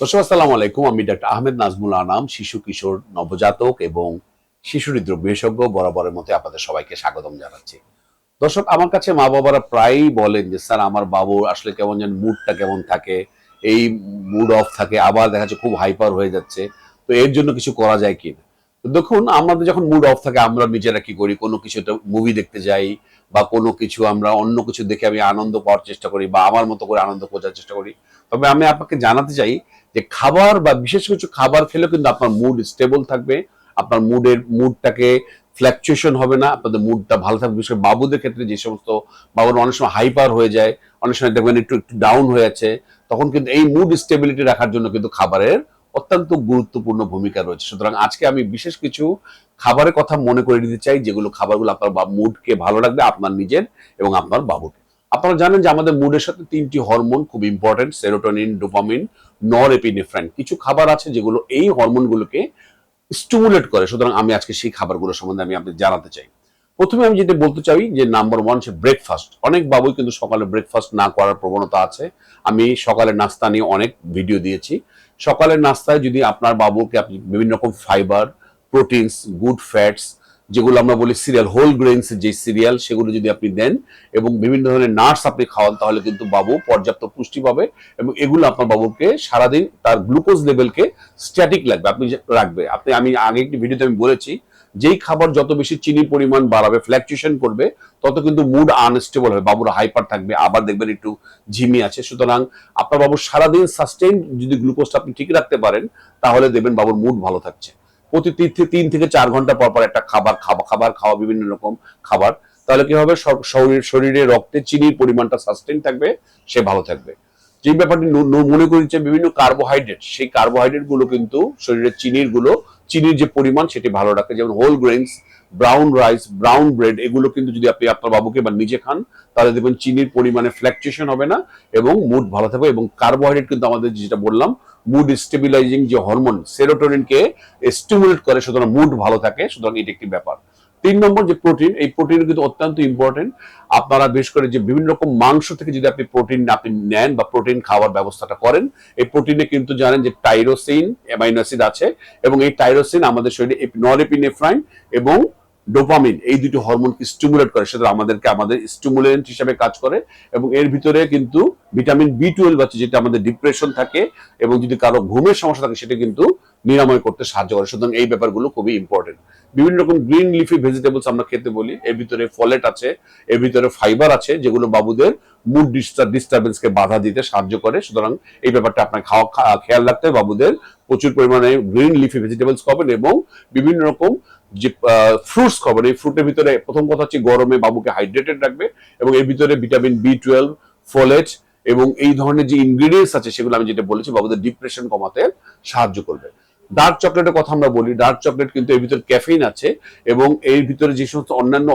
দর্শক, আসসালামু আলাইকুম। আমি ডাক্তার আহমেদ নাজমুল আনাম, শিশু কিশোর নবজাতক এবং শিশু হৃদরোগ বিশেষজ্ঞ। বরাবরের মতো আপনাদের সবাইকে স্বাগতম জানাচ্ছি। দর্শক, আমার কাছে মা বাবারা প্রায়ই বলেন যে, স্যার, আমার বাবু আসলে কেমন যেন মুডটা কেমন থাকে। এই মুড অফ থাকে, আবার দেখা যাচ্ছে খুব হাইপার হয়ে যাচ্ছে। তো এর জন্য কিছু করা যায় কি না দেখুন, আমাদের যখন মুড অফ থাকে, আমরা নিজেরা কি করি? কোনো কিছু একটা মুভি দেখতে যাই, বা কোনো কিছু আমরা অন্য কিছু দেখে আমি আনন্দ পাওয়ার চেষ্টা করি, বা আমার মতো করে আনন্দ খোঁজার চেষ্টা করি। তবে আমি আপনাকে জানাতে চাই যে খাবার, বা বিশেষ কিছু খাবার খেলে কিন্তু আপনার মুড স্টেবল থাকবে। আপনার মুডের মুডটাকে ফ্ল্যাকচুয়েশন হবে না। আপনাদের মুডটা ভালো থাকবে। বিশেষ করে বাবুদের ক্ষেত্রে যে সমস্ত বাবুর অনেক সময় হাইপার হয়ে যায়, অনেক সময় দেখবেন একটু একটু ডাউন হয়ে আছে, তখন কিন্তু এই মুড স্টেবিলিটি রাখার জন্য কিন্তু খাবারের অত্যন্ত গুরুত্বপূর্ণ ভূমিকা রয়েছে। সুতরাং আজকে আমি বিশেষ কিছু খাবারের কথা মনে করে দিতে চাই, যেগুলো খাবারগুলো আপনার মুডকে ভালো রাখবে, আপনার নিজের এবং আপনার বাবুকে। আপনারা জানেন যে আমাদের মুডের সাথে তিনটি হরমোন খুব important serotonin dopamine norepinephrine কিছু খাবার আছে যেগুলো এই হরমোনগুলোকে স্টিমুলেট করে। সুতরাং আমি আজকে সেই খাবারগুলো সম্বন্ধে আমি আপনাকে জানাতে চাই। প্রথমে আমি যেটা বলতে চাই যে নাম্বার ওয়ান সে ব্রেকফাস্ট অনেক বাবুই কিন্তু সকালে ব্রেকফাস্ট না করার প্রবণতা আছে। আমি সকালে নাস্তা নিয়ে অনেক ভিডিও দিয়েছি। সকালের নাস্তায় যদি আপনার বাবুকে আপনি বিভিন্ন রকম ফাইবার প্রোটিনস গুড ফ্যাটস যেগুলো আমরা বলি সিরিয়াল হোল গ্রেনস যে সিরিয়াল সেগুলো যদি আপনি দেন এবং বিভিন্ন ধরনের নাটস আপনি খাওয়ান, তাহলে কিন্তু বাবু পর্যাপ্ত পুষ্টি পাবে এবং এগুলো আপনার বাবুকে সারাদিন তার গ্লুকোজ লেভেলকে স্ট্যাটিক লাগবে আপনি রাখবে। আপনি, আমি আগে একটি ভিডিওতে আমি বলেছি, যেই খাবার যত বেশি চিনির পরিমাণ বাড়াবে ফ্ল্যাকচুয়েশন করবে, তত কিন্তু মুড আনস্টেবল হবে। বাবুরা হাইপার থাকবে। আবার দেখবেন একটু ঝিমি আছে। সুতরাং আপনার বাবুর সারাদিন সাস্টেইন যদি গ্লুকোজটা আপনি ঠিক রাখতে পারেন, তাহলে দেখবেন বাবুর মুড ভালো থাকছে। প্রতি তিন থেকে- চার ঘণ্টা পর পর একটা খাবার খাওয়া খাবার খাওয়া বিভিন্ন রকম খাবার। তাহলে কি হবে? শরীর, শরীরে রক্তে চিনির পরিমাণটা সাস্টেন থাকবে, সে ভালো থাকবে। যে ব্যাপারটি মনে করি যে বিভিন্ন কার্বোহাইড্রেট সেই কার্বোহাইড্রেটগুলো কিন্তু শরীরের চিনিরগুলো, চিনির যে পরিমাণ সেটি ভালো রাখে। যেমন whole grains brown rice brown bread এগুলো কিন্তু যদি আপনি আপনার বাবুকে বা নিজে খান, তাহলে দেখবেন চিনির পরিমাণে ফ্ল্যাকচুয়েশন হবে না এবং মুড ভালো থাকবে এবং কার্বোহাইড্রেট কিন্তু আমাদের যেটা বললাম মুড স্টেবিলাইজিং যে হরমোন সেরোটোনিনকে স্টিমুলেট করে, সুতরাং মুড ভালো থাকে, সুতরাং এটি একটি ব্যাপার। তিন নম্বর যে প্রোটিন এই প্রোটিন কিন্তু অত্যন্ত ইম্পর্টেন্ট আপনারা বিশেষ করে যে বিভিন্ন রকম মাংস থেকে যদি আপনি প্রোটিন আপনি নেন বা প্রোটিন খাওয়ার ব্যবস্থাটা করেন, এই প্রোটিনে কিন্তু জানেন যে টাইরোসিন অ্যামাইনো অ্যাসিড আছে এবং এই টাইরোসিন আমাদের শরীরে নরএপিনেফ্রাইন এবং ডোপামিন, এই দুটি হরমোনকে স্টিমুলেট করে, সেটা আমাদেরকে আমাদের স্টিমুলেন্ট হিসেবে কাজ করে এবং এর ভিতরে কিন্তু ভিটামিন বি টুয়েলভ আছে, যেটা আমাদের ডিপ্রেশন থাকে এবং যদি কারও ঘুমের সমস্যা থাকে, সেটা কিন্তু নিরাময় করতে সাহায্য করে। সুতরাং এই ব্যাপারগুলো খুবই ইম্পর্টেন্ট বিভিন্ন রকম গ্রিন লিফি ভেজিটেবলস আমরা খেতে বলি। এর ভিতরে ফলেট আছে, এর ভিতরে ফাইবার আছে, যেগুলো বাবুদের মুড ডিস্টারবেন্সকে বাধা দিতে সাহায্য করে। সুতরাং এই ব্যাপারটা আপনার খাওয়া খেয়াল রাখতে হবে। বাবুদের প্রচুর পরিমাণে গ্রিন লিফি ভেজিটেবলস খাবেন এবং বিভিন্ন রকম যে ফ্রুটস খাবেন এই ফ্রুটের ভিতরে প্রথম কথা হচ্ছে গরমে বাবুকে হাইড্রেটেড রাখবে এবং এর ভিতরে ভিটামিন বি টুয়েলভ ফোলেট এবং এই ধরনের যে ইনগ্রিডিয়েন্টস আছে সেগুলো আমি যেটা বলেছি বাবুদের ডিপ্রেশন কমাতে সাহায্য করবে। ডার্ক চকলেটের কথা আমরা বলি ডার্ক চকলেট কিন্তু এর ভিতরে ক্যাফেইন আছে এবং এর ভিতরে যে সমস্ত অন্যান্য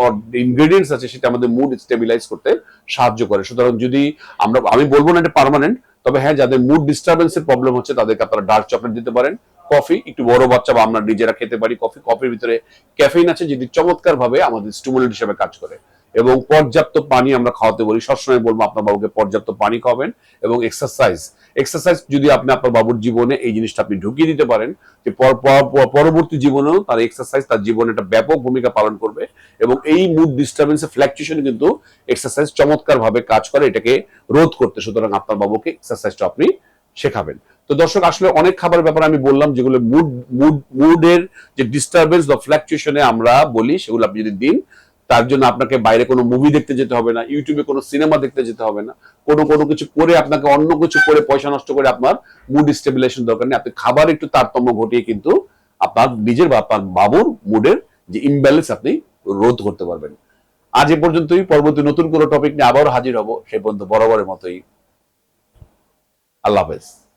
ইনগ্রেডিয়েন্টস আছে সেটা আমাদের মুড স্টেবিলাইজ করতে সাহায্য করে। সুতরাং যদি আমরা, আমি বলব না এটা পার্মানেন্ট তবে হ্যাঁ যাদের মুড ডিস্টারবেন্সের প্রবলেম হচ্ছে তাদেরকে আপনারা ডার্ক চকলেট দিতে পারেন। কফি একটু বড় বাচ্চা বা আমরা নিজেরা খেতে পারি কফি কফির ভিতরে ক্যাফেইন আছে যেটি চমৎকার ভাবে আমাদের স্টিমুলেন্ট হিসেবে কাজ করে। এবং পর্যাপ্ত পানি আমরা খাওয়াতে বলি। সবসময় বলব, আপনার বাবুকে পর্যাপ্ত পানি খাওয়াবেন এবং এক্সারসাইজ এক্সারসাইজ যদি আপনি আপনার বাবুর জীবনে এই জিনিসটা আপনি ঢুকিয়ে দিতে পারেন, যে পর- পর- পর- পরবর্তী জীবনেও তার এক্সারসাইজ তার জীবনে একটা ব্যাপক ভূমিকা পালন করবে এবং এই মুড ডিস্টারবেন্সের ফ্ল্যাকচুয়েশন কিন্তু এক্সারসাইজ চমৎকার ভাবে কাজ করে, এটাকে রোধ করতে। সুতরাং আপনার বাবুকে এক্সারসাইজটা আপনি শেখাবেন। তো দর্শক, আসলে অনেক খাবারের ব্যাপারে আমি বললাম যেগুলো মুড মুড মুডের যে ডিস্টারবেন্স বা ফ্ল্যাকচুয়েশনে আমরা বলি, সেগুলো আপনি যদি দিন, তার জন্য আপনাকে বাইরে কোনো মুভি দেখতে যেতে হবে না ইউটিউবে কোনো সিনেমা দেখতে যেতে হবে না। কোনো কোনো কিছু করে আপনাকে অন্য কিছু করে পয়সা নষ্ট করে আপনার মুড স্টেবিলাইজেশন দরকার নেই। আপনি খাবার একটু তারতম্য ঘটিয়ে কিন্তু আপনার নিজের বা আপনার বাবুর মুডের যে ইমব্যালেন্স আপনি রোধ করতে পারবেন। আজ এ পর্যন্তই। পরবর্তী নতুন কোনো টপিক নিয়ে আবারও হাজির হব। সে পর্যন্ত বরাবরের মতোই। আল্লাহ হাফেজ।